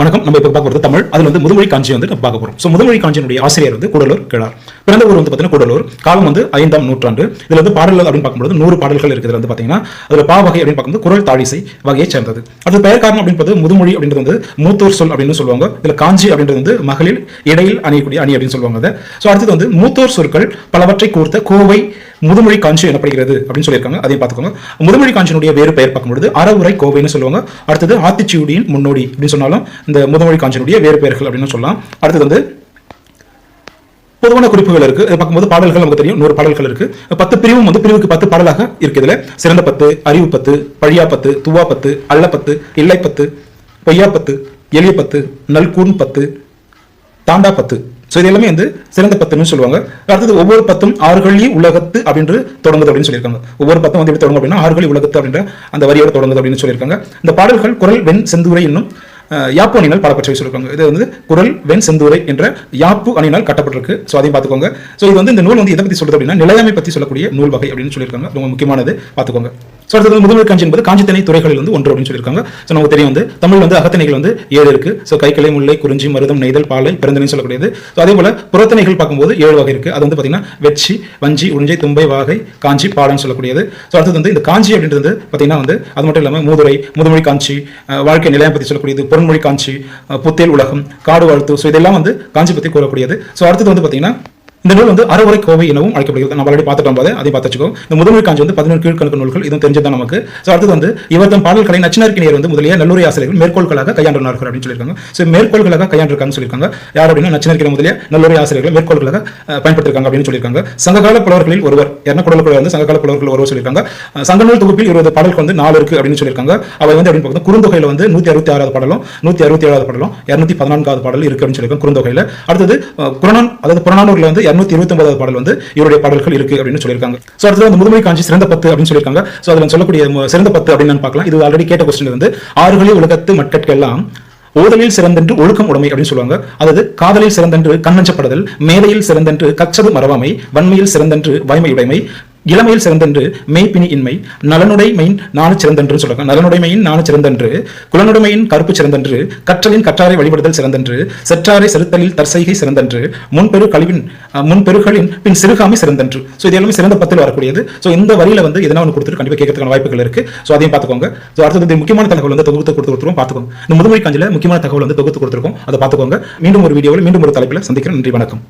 வணக்கம். நம்ம இப்போ பார்க்க போகிறது தமிழ். அதில் வந்து முதுமொழி காஞ்சி வந்து நம்ம பார்க்க போகிறோம் ஸோ முதுமொழி காஞ்சியினுடைய ஆசிரியர் வந்து கூடலூர் கிழார் பிறந்த ஊர் வந்து பார்த்தீங்கன்னா கூடலூர். காலம் வந்து ஐந்தாம் நூற்றாண்டு. இதில் வந்து பாடல்கள் அப்படின்னு பார்க்கும்போது நூறு பாடல்கள் இருக்குது. வந்து பார்த்தீங்கன்னா அதில் பா வகை அப்படின்னு பார்க்கும்போது குரல் தாழிசை வகையை சேர்ந்தது. அது பெயர் காரணம் அப்படின்றது முதுமொழி அப்படின்றது வந்து மூத்தோர் சொல் அப்படின்னு சொல்லுவாங்க. இதில் காஞ்சி அப்படின்றது வந்து மகளிர் இடையில் அணியக்கூடிய அணி அப்படின்னு சொல்லுவாங்க அதை. ஸோ அடுத்தது வந்து மூத்தோர் சொற்கள் பலவற்றை கோர்த்த கோவை முதுமொழி காஞ்சி எனப்படுகிறது அப்படின்னு சொல்லியிருக்காங்க. அதையும் பார்த்துக்கோங்க. முதுமொழி காஞ்சியினுடைய வேறு பெயர் பார்க்கும்பொழுது அறவுரை கோவைன்னு சொல்லுவாங்க. அடுத்தது ஆத்திச்சியுடியின் முன்னோடி அப்படின்னு சொன்னாலும் இந்த முதுமொழி காஞ்சியினுடைய வேறு பெயர்கள் அப்படின்னு சொல்லலாம். அடுத்தது வந்து பொதுவான குறிப்புகள் இருக்கு. இதை பார்க்கும்போது பாடல்கள் நமக்கு தெரியும். நூறு பாடல்கள் இருக்கு. பத்து பிரிவும் வந்து பிரிவுக்கு பத்து பாடலாக இருக்கு இதுல. சிறந்த பத்து அறிவு பத்து பழியா பத்து துவா பத்து அல்ல பத்து இல்லை பத்து பொய்யா பத்து எளிய பத்து நல்கூன் பத்து தாண்டா பத்து. ஸோ இது எல்லாமே வந்து சிறந்த பத்துன்னு சொல்லுவாங்க. அடுத்தது ஒவ்வொரு பத்தும் ஆறுகளி உலகத்து அப்படின்னு தொடங்குது அப்படின்னு சொல்லியிருக்காங்க. ஒவ்வொரு பத்தும் வந்து எப்படி தொடங்கும் அப்படின்னா ஆறுகளி உலகத்து அப்படின்ற அந்த வரியோட தொடங்குது அப்படின்னு சொல்லியிருக்காங்க. இந்த பாடல்கள் குரல் வெண் செந்துரை என்னும் யாப்பு அணினால் பாடப்பட்டவை சொல்லியிருக்காங்க இது வந்து குரல் வெண் செந்துரை என்ற யாப்பு அணினால் கட்டப்பட்டிருக்கு. ஸோ அதையும் பார்த்துக்கோங்க. ஸோ இது வந்து இந்த நூல் வந்து எதை பற்றி சொல்றது அப்படின்னா நிலையாமை பற்றி சொல்லக்கூடிய நூல் வகை அப்படின்னு சொல்லியிருக்காங்க. ரொம்ப முக்கியமானது. பார்த்துக்கோங்க. ஸோ அடுத்தது வந்து காஞ்சி என்பது காஞ்சித்தனை துறைகளில் வந்து ஒன்று அப்படின்னு சொல்லியிருக்காங்க. ஸோ நமக்கு தெரியும் வந்து தமிழ் வந்து அகத்தணைகள் வந்து ஏழு இருக்கு. ஸோ கைக்கிளை முல்லை குறிஞ்சி மருதம் நெய்தல் பாலை பிறந்தனை சொல்லக்கூடியது. ஸோ அதே போல புறத்தணைகள் பார்க்கும்போது ஏழு வகை இருக்கு. அது வந்து பார்த்தீங்கன்னா வெச்சி வஞ்சி உறிஞ்சை தும்பை வாகை காஞ்சி பாலன்னு சொல்லக்கூடியது. ஸோ அடுத்தது வந்து இந்த காஞ்சி அப்படின்றது வந்து பார்த்தீங்கன்னா வந்து அது மட்டும் இல்லாமல் மூதுரை முதுமொழி காஞ்சி வாழ்க்கை நிலையம் பற்றி சொல்லக்கூடியது பொன்மொழி காஞ்சி புத்தேல் உலகம் காடு வாழ்த்து. ஸோ இதெல்லாம் வந்து காஞ்சி பற்றி கூறக்கூடியது. ஸோ அடுத்தது வந்து பார்த்தீங்கன்னா இந்த நூல் வந்து அறவுரை கோவை எனவும் அழைக்கப்படுகிறது. நம்ம ஆல்ரெடி பார்த்துட்டோம் போது அதை பார்த்துச்சுக்கோ இந்த முதன்மை காஞ்சி வந்து பதினொரு கீழ்கணக்கு நூல்கள் இதுவும் தெரிஞ்சதான் நமக்கு. ஸோ அடுத்தது வந்து இவர் தம் பாடல்களை நச்சினார்க்கினியர் வந்து முதலிய நல்லுரை ஆசிரியர்கள் மேற்கோள்களாக கையாண்டுனார்கள் அப்படின்னு சொல்லியிருக்காங்க. ஸோ மேற்கோள்களாக கையாண்டிருக்காங்கன்னு சொல்லியிருக்காங்க. யார் அப்படின்னா நச்சினார்க்கிற முதலிய நல்லுரை ஆசிரியர்கள் மேற்கோள்களாக பயன்படுத்திருக்காங்க அப்படின்னு சொல்லியிருக்காங்க. சங்ககால புலவர்களில் ஒருவர் என்ன குடலுக்குள்ள வந்து சங்ககால புலவர்கள் ஒருவர் சொல்லியிருக்காங்க. சங்க நூல் தொகுப்பில் இருபது பாடல்கள் வந்து நாலு இருக்கு அப்படின்னு சொல்லியிருக்காங்க. அவை வந்து அப்படின்னு பார்க்கும்போது குறுந்தொகையில் வந்து நூற்றி அறுபத்தி ஆறாவது பாடலும் நூற்றி அறுபத்தி ஏழாவது பாடலும் இரநூத்தி பதினான்காவது பாடல் இருக்கு அப்படின்னு சொல்லியிருக்காங்க குறுந்தொகையில். அடுத்தது அஹ், புறநான் அதாவது புறநானூரில் வந்து இரநூத்தி இருபத்தி ஒன்பதாவது பாடல் வந்து இவருடைய பாடல்கள் இருக்கு அப்படின்னு சொல்லியிருக்காங்க. ஸோ அடுத்து வந்து முதுமை காஞ்சி சிறந்த பத்து அப்படின்னு சொல்லியிருக்காங்க. ஸோ அதில் சொல்லக்கூடிய சிறந்த பத்து அப்படின்னு பார்க்கலாம். இது ஆல்ரெடி கேட்ட கொஸ்டின் வந்து ஆறுகளில் உலகத்து மக்கட்கெல்லாம் ஓதலில் சிறந்தென்று ஒழுக்கம் உடைமை அப்படின்னு சொல்லுவாங்க. அதாவது காதலில் சிறந்தென்று கண்ணஞ்சப்படுதல் மேதையில் சிறந்தென்று கச்சது மறவாமை வன்மையில் சிறந்தென்று வாய்மையுடைமை இளமையில் சிறந்தன்று மெய்ப்பினி இன்மை நலனுடைமையின் நானு சிறந்தன்று சொல்றாங்க. நலனுடைமையின் நானு சிறந்தன்று குலனுடைமையின் கருப்பு சிறந்தென்று கற்றலின் கற்றாரை வழிபடுதல் சிறந்தென்று செற்றாரை செலுத்தலில் தற்செய்கை சிறந்தன்று முன்பெரு கழிவின் முன்பெருகளின் பின் சிறுகாமை சிறந்தன்று. ஸோ இது எல்லாமே சிறந்த பத்தில் வரக்கூடியது. ஸோ இந்த வரியில வந்து எதனா ஒன்று கொடுத்துட்டு கண்டிப்பாக கேட்கறதுக்கான வாய்ப்புகள் இருக்கு. ஸோ அதையும் பார்த்துக்கோங்க. ஸோ அடுத்தது முக்கியமான தகவல் வந்து தொகுத்து கொடுத்து கொடுத்துருவோம். பார்த்துக்கோங்க. இந்த முதுமொழி காஞ்சில முக்கியமான தகவல் வந்து தொகுத்து கொடுத்துருக்கோம். அதை பார்த்துக்கோங்க. மீண்டும் ஒரு வீடியோவில் மீண்டும் ஒரு தலைப்பில் சந்திக்கிறேன். நன்றி வணக்கம்.